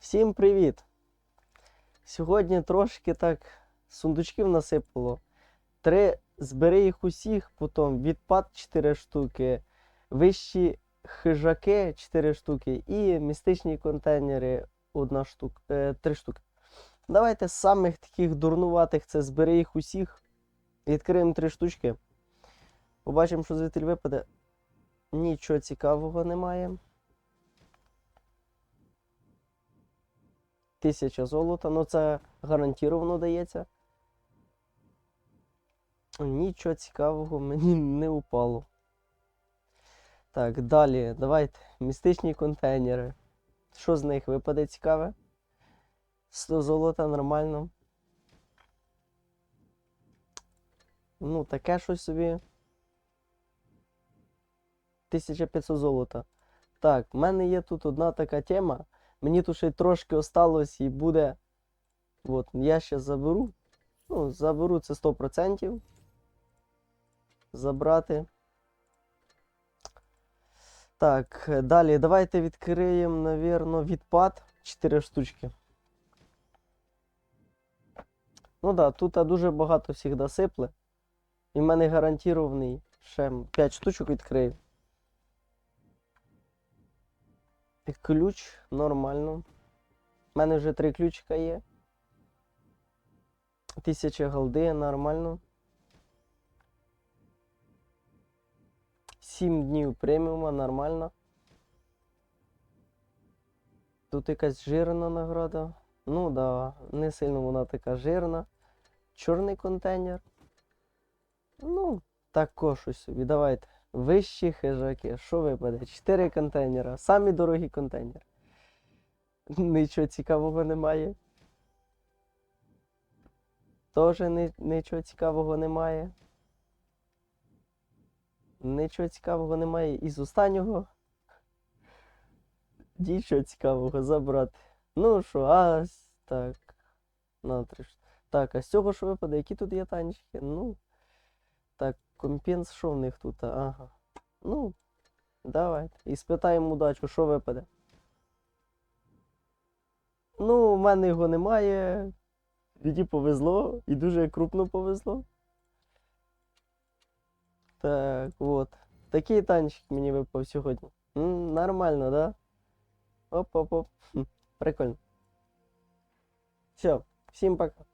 Всім привіт! Сьогодні трошки так сундучків насипало. Три збери їх усіх, потім відпад 4 штуки, вищі хижаки 4 штуки і містичні контейнери 1 штук, е, 3 штуки. Давайте з самих таких дурнуватих це збери їх усіх. Відкриємо 3 штучки. Побачимо, що звідти випаде. Нічого цікавого немає. Тисяча золота, ну це гарантіровано дається. Нічого цікавого мені не упало. Так, далі, давайте. Містичні контейнери. Що з них випаде цікаве? 100 золота нормально. Ну, таке щось собі. 1500 золота. Так, в мене є тут одна така тема. Мені тут ще трошки осталось і буде. От, я ще заберу. Ну, заберу це 100%. Забрати. Так, далі давайте відкриємо, навірно, відпад 4 штучки. Ну да, тут дуже багато всіх досипли. І в мене гарантірований ще 5 штучок відкрию. Ключ нормально. У мене вже три ключика є. Тисяча голди нормально. Сім днів преміума нормально. Тут якась жирна награда. Ну да, не сильно вона така жирна. Чорний контейнер. Ну, також щось собі. Давайте. Вищі хижаки. Що випаде? Чотири контейнера. Самі дорогі контейнери. Нічого цікавого немає. Тоже нічого цікавого немає. Нічого цікавого немає. І з останнього. Нічого цікавого забрати. Ну що, а так. На три. Так, а з цього що випаде? Які тут є танчики? Ну. Так, компенс, що в них тут? Ага. Ну, давайте. І спитаємо удачу, що випаде. Ну, в мене його немає. Мені повезло, і дуже крупно повезло. Так, от. Такий танчик мені випав сьогодні. М, нормально, да? Оп-оп-оп. Прикольно. Все, всім пока.